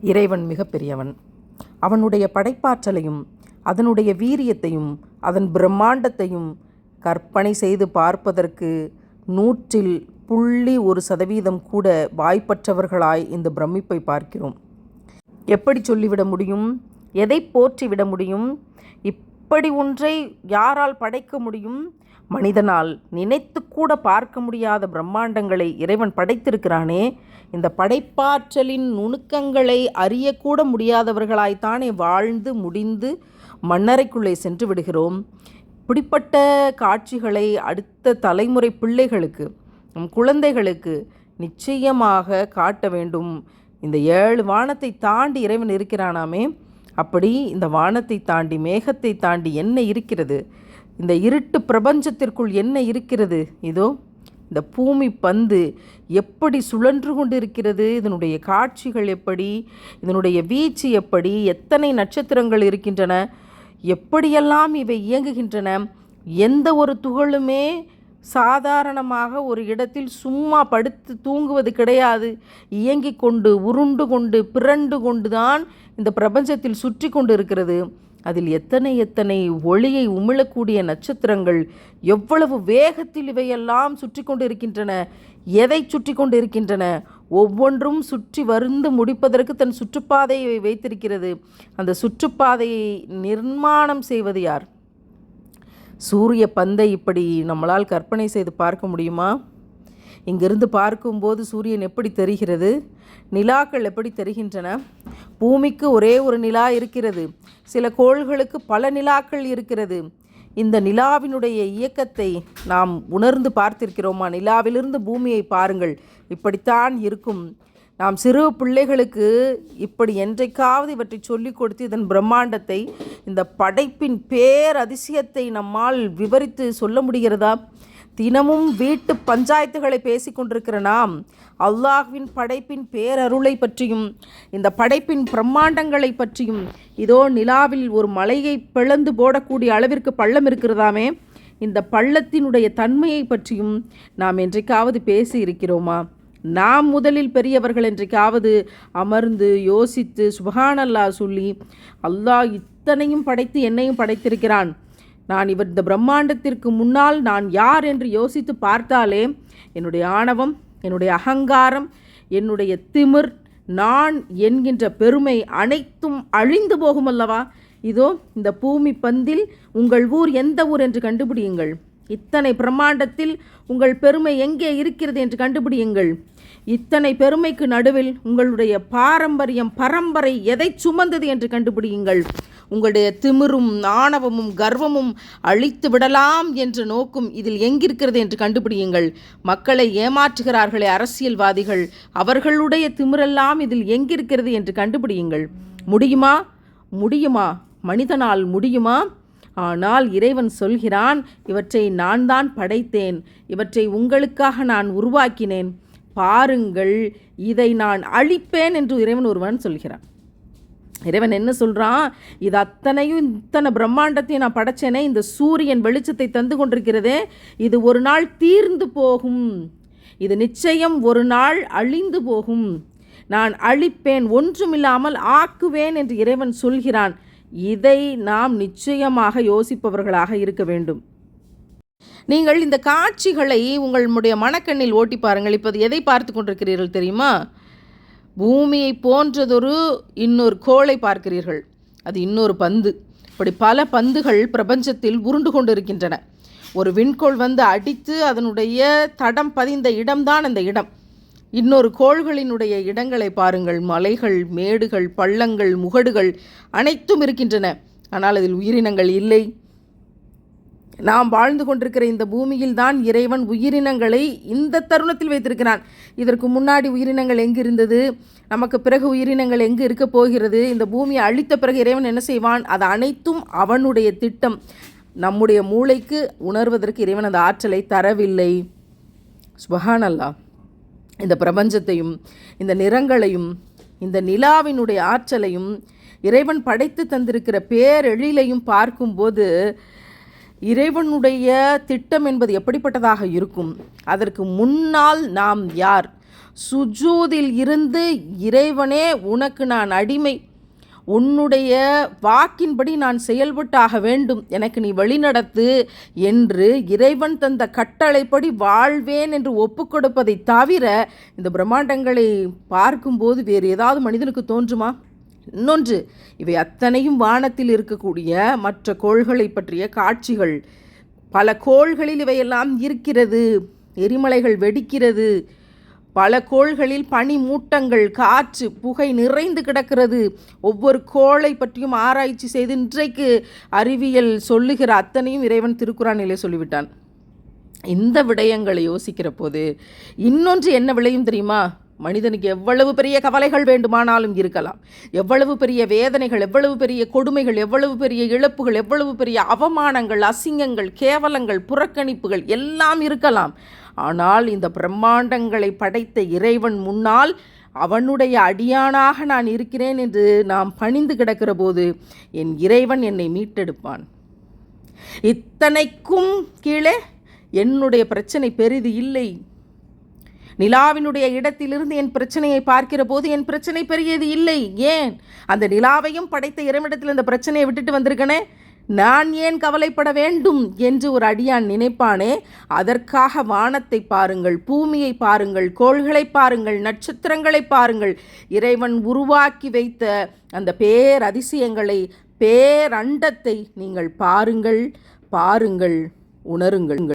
இறைவன் மிகப்பெரியவன். அவனுடைய படைப்பாற்றலையும் அதனுடைய வீரியத்தையும் அதன் பிரம்மாண்டத்தையும் கற்பனை செய்து பார்ப்பதற்கு நூற்றில் புள்ளி ஒரு சதவீதம் கூட வாய்ப்பற்றவர்களாய் இந்த பிரமிப்பை பார்க்கிறோம். எப்படி சொல்லிவிட முடியும்? எதை போற்றிவிட முடியும்? இப்படி ஒன்றை யாரால் படைக்க முடியும்? மனிதனால் நினைத்து கூட பார்க்க முடியாத பிரம்மாண்டங்களை இறைவன் படைத்திருக்கிறானே இந்த படைப்பாற்றலின் நுணுக்கங்களை அறியக்கூட முடியாதவர்களாய்த்தானே வாழ்ந்து முடிந்து மண்ணறைக்குள்ளே சென்று விடுகிறோம். இப்படிப்பட்ட காட்சிகளை அடுத்த தலைமுறை பிள்ளைகளுக்கு நம் குழந்தைகளுக்கு நிச்சயமாக காட்ட வேண்டும். இந்த ஏழு வானத்தை தாண்டி இறைவன் இருக்கிறானாமே அப்படி இந்த வானத்தை தாண்டி மேகத்தை தாண்டி என்ன இருக்கிறது? இந்த இருட்டு பிரபஞ்சத்திற்குள் என்ன இருக்கிறது? இதோ இந்த பூமி பந்து எப்படி சுழன்று கொண்டு இருக்கிறது இதனுடைய காட்சிகள் எப்படி? இதனுடைய வீச்சு எப்படி? எத்தனை நட்சத்திரங்கள் இருக்கின்றன? எப்படியெல்லாம் இவை இயங்குகின்றன? எந்த ஒரு துகளுமே சாதாரணமாக ஒரு இடத்தில் சும்மா படுத்து தூங்குவது கிடையாது. இயங்கிக் கொண்டு உருண்டு கொண்டு பிறண்டு கொண்டு தான் இந்த பிரபஞ்சத்தில் சுற்றி கொண்டு இருக்கிறது அதில் எத்தனை எத்தனை ஒளியை உமிழக்கூடிய நட்சத்திரங்கள் எவ்வளவு வேகத்தில் இவையெல்லாம் சுற்றி கொண்டு இருக்கின்றன எதை சுற்றி கொண்டு இருக்கின்றன ஒவ்வொன்றும் சுற்றி வருந்து முடிப்பதற்கு தன் சுற்றுப்பாதையை வைத்திருக்கிறது. அந்த சுற்றுப்பாதையை நிர்மாணம் செய்வது யார்? சூரிய பந்தை இப்படி நம்மளால் கற்பனை செய்து பார்க்க முடியுமா? இங்கிருந்து பார்க்கும்போது சூரியன் எப்படி தெரிகிறது? நிலாக்கள் எப்படி தெரிகின்றன? பூமிக்கு ஒரே ஒரு நிலா இருக்கிறது. சில கோள்களுக்கு பல நிலாக்கள் இருக்கிறது. இந்த நிலாவினுடைய இயக்கத்தை நாம் உணர்ந்து பார்த்திருக்கிறோமா? நிலாவிலிருந்து பூமியை பாருங்கள். இப்படித்தான் இருக்கும். நாம் சிறு பிள்ளைகளுக்கு இப்படி என்றைக்காவது இவற்றை சொல்லிக் கொடுத்து இதன் பிரம்மாண்டத்தை இந்த படைப்பின் பேர் அதிசயத்தை நம்மால் விவரித்து சொல்ல முடிகிறதா? தினமும் வீட்டு பஞ்சாயத்துகளை பேசி கொண்டிருக்கிற நாம் அல்லாஹ்வின் படைப்பின் பேரருளை பற்றியும் இந்த படைப்பின் பிரம்மாண்டங்களை பற்றியும் இதோ நிலாவில் ஒரு மலையை பிளந்து போடக்கூடிய அளவிற்கு பள்ளம் இருக்கிறதாமே இந்த பள்ளத்தினுடைய தன்மையை பற்றியும் நாம் என்றைக்காவது பேசி இருக்கிறோமா? நாம் முதலில் பெரியவர்கள் என்றைக்காவது அமர்ந்து யோசித்து சுபஹானல்லா சொல்லி அல்லாஹ் இத்தனையும் படைத்து என்னையும் படைத்திருக்கிறான். நான் இவர் இந்த பிரம்மாண்டத்திற்கு முன்னால் நான் யார் என்று யோசித்து பார்த்தாலே என்னுடைய ஆணவம் என்னுடைய அகங்காரம் என்னுடைய திமிர் நான் என்கின்ற பெருமை அனைத்தும் அழிந்து போகும் அல்லவா இதோ இந்த பூமி பந்தில் உங்கள் ஊர் எந்த ஊர் என்று கண்டுபிடியுங்கள். இத்தனை பிரம்மாண்டத்தில் உங்கள் பெருமை எங்கே இருக்கிறது என்று கண்டுபிடியுங்கள். இத்தனை பெருமைக்கு நடுவில் உங்களுடைய பாரம்பரியம் பரம்பரை எதை சுமந்தது என்று கண்டுபிடியுங்கள். உங்களுடைய திமிரும் ஆணவமும் கர்வமும் அழித்து விடலாம் என்ற நோக்கும் இதில் எங்கிருக்கிறது என்று கண்டுபிடியுங்கள். மக்களை ஏமாற்றுகிறார்களே அரசியல்வாதிகள் அவர்களுடைய திமிரெல்லாம் இதில் எங்கிருக்கிறது என்று கண்டுபிடியுங்கள். முடியுமா? முடியுமா? மனிதனால் முடியுமா? ஆனால் இறைவன் சொல்கிறான் இவற்றை நான் தான் படைத்தேன் இவற்றை உங்களுக்காக நான் உருவாக்கினேன். பாருங்கள் இதை நான் அழிப்பேன் என்று இறைவன் ஒருவன் சொல்கிறான். இறைவன் என்ன சொல்கிறான் இது அத்தனையும் இத்தனை பிரம்மாண்டத்தையும் நான் படைச்சேனே இந்த சூரியன் வெளிச்சத்தை தந்து கொண்டிருக்கிறதே. இது ஒரு நாள் தீர்ந்து போகும். இது நிச்சயம் ஒரு நாள் அழிந்து போகும். நான் அழிப்பேன் ஒன்றுமில்லாமல் ஆக்குவேன் என்று இறைவன் சொல்கிறான். இதை நாம் நிச்சயமாக யோசிப்பவர்களாக இருக்க வேண்டும். நீங்கள் இந்த காட்சிகளை உங்களுடைய மனக்கண்ணில் ஓட்டி பாருங்கள். இப்போது எதை பார்த்து கொண்டிருக்கிறீர்கள் தெரியுமா? பூமியை போன்றதொரு இன்னொரு கோளை பார்க்கிறீர்கள். அது இன்னொரு பந்து. இப்படி பல பந்துகள் பிரபஞ்சத்தில் உருண்டு கொண்டு இருக்கின்றன ஒரு விண்கோள் வந்து அடித்து அதனுடைய தடம் பதிந்த இடம்தான் அந்த இடம். இன்னொரு கோள்களினுடைய இடங்களை பாருங்கள். மலைகள் மேடுகள் பள்ளங்கள் முகடுகள் அனைத்தும் இருக்கின்றன. ஆனால் அதில் உயிரினங்கள் இல்லை. நாம் வாழ்ந்து கொண்டிருக்கிற இந்த பூமியில் தான் இறைவன் உயிரினங்களை இந்த தருணத்தில் வைத்திருக்கிறான். இதற்கு முன்னாடி உயிரினங்கள் எங்கு இருந்தது நமக்கு பிறகு உயிரினங்கள் எங்கு இருக்க போகிறது? இந்த பூமியை அழித்த பிறகு இறைவன் என்ன செய்வான்? அது அனைத்தும் அவனுடைய திட்டம். நம்முடைய மூளைக்கு உணர்வதற்கு இறைவன் அந்த ஆற்றலை தரவில்லை. சுபஹான் அல்லா இந்த பிரபஞ்சத்தையும் இந்த நிறங்களையும் இந்த நிலாவினுடைய ஆற்றலையும் இறைவன் படைத்து தந்திருக்கிற பேரெழிலையும் பார்க்கும்போது இறைவனுடைய திட்டம் என்பது எப்படிப்பட்டதாக இருக்கும்? அதற்கு முன்னால் நாம் யார்? சுஜூதில் இருந்து இறைவனே உனக்கு நான் அடிமை. உன்னுடைய வாக்கின்படி நான் செயல்பட்டாக வேண்டும். எனக்கு நீ வழிநடத்து என்று இறைவன் தந்த கட்டளைப்படி வாழ்வேன் என்று ஒப்புக்கொடுப்பதை தவிர இந்த பிரம்மாண்டங்களை பார்க்கும்போது வேறு ஏதாவது மனிதனுக்கு தோன்றுமா? இன்னொன்று இவை அத்தனையும் வானத்தில் இருக்கக்கூடிய மற்ற கோள்களை பற்றிய காட்சிகள். பல கோள்களில் இவையெல்லாம் இருக்கிறது எரிமலைகள் வெடிக்கிறது. பல கோள்களில் பனி மூட்டங்கள் காற்று புகை நிறைந்து கிடக்கிறது. ஒவ்வொரு கோளை பற்றியும் ஆராய்ச்சி செய்து இன்றைக்கு அறிவியல் சொல்லுகிற அத்தனையும் இறைவன் திருக்குறானிலே சொல்லிவிட்டான். இந்த விடயங்களை யோசிக்கிற போது இன்னொன்று என்ன விளையும் தெரியுமா? மனிதனுக்கு எவ்வளவு பெரிய கவலைகள் வேண்டுமானாலும் இருக்கலாம். எவ்வளவு பெரிய வேதனைகள் எவ்வளவு பெரிய கொடுமைகள் எவ்வளவு பெரிய இழப்புகள் எவ்வளவு பெரிய அவமானங்கள் அசிங்கங்கள் கேவலங்கள் புறக்கணிப்புகள் எல்லாம் இருக்கலாம். ஆனால் இந்த பிரம்மாண்டங்களை படைத்த இறைவன் முன்னால் அவனுடைய அடியானாக நான் இருக்கிறேன் என்று நாம் பணிந்து கிடக்கிற போது என் இறைவன் என்னை மீட்டெடுப்பான். இத்தனைக்கும் கீழே என்னுடைய பிரச்சனை பெரிது இல்லை. நிலாவினுடைய இடத்திலிருந்து என் பிரச்சனையை பார்க்கிற போது என் பிரச்சனை பெரியது இல்லை. ஏன்? அந்த நிலாவையும் படைத்த இறைவிடத்தில் இந்த பிரச்சனையை விட்டுட்டு வந்திருக்கனே? நான் ஏன் கவலைப்பட வேண்டும் என்று ஒரு அடியான் நினைப்பானே? அதற்காக வானத்தை பாருங்கள் பூமியை பாருங்கள் கோள்களை பாருங்கள் நட்சத்திரங்களை பாருங்கள். இறைவன் உருவாக்கி வைத்த அந்த பேரதிசயங்களை பேரண்டத்தை நீங்கள் பாருங்கள் பாருங்கள் உணருங்கள்.